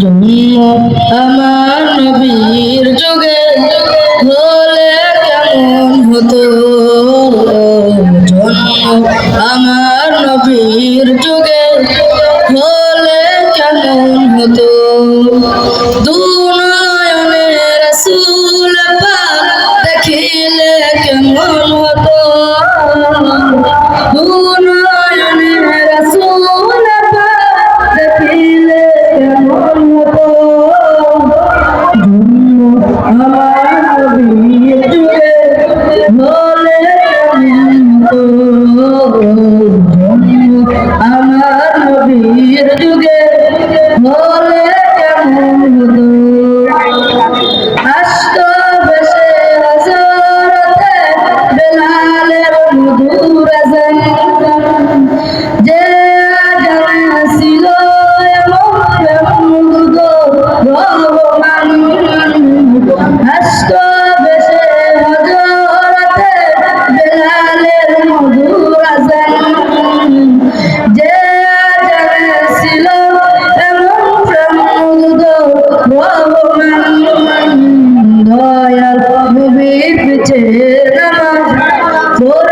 দুনিয়া আমার নবীর যুগে হলে কেমন হতো? জন্ম আমার নবীর যুগে হলে আমার নবীর যুগে হলে নামাজ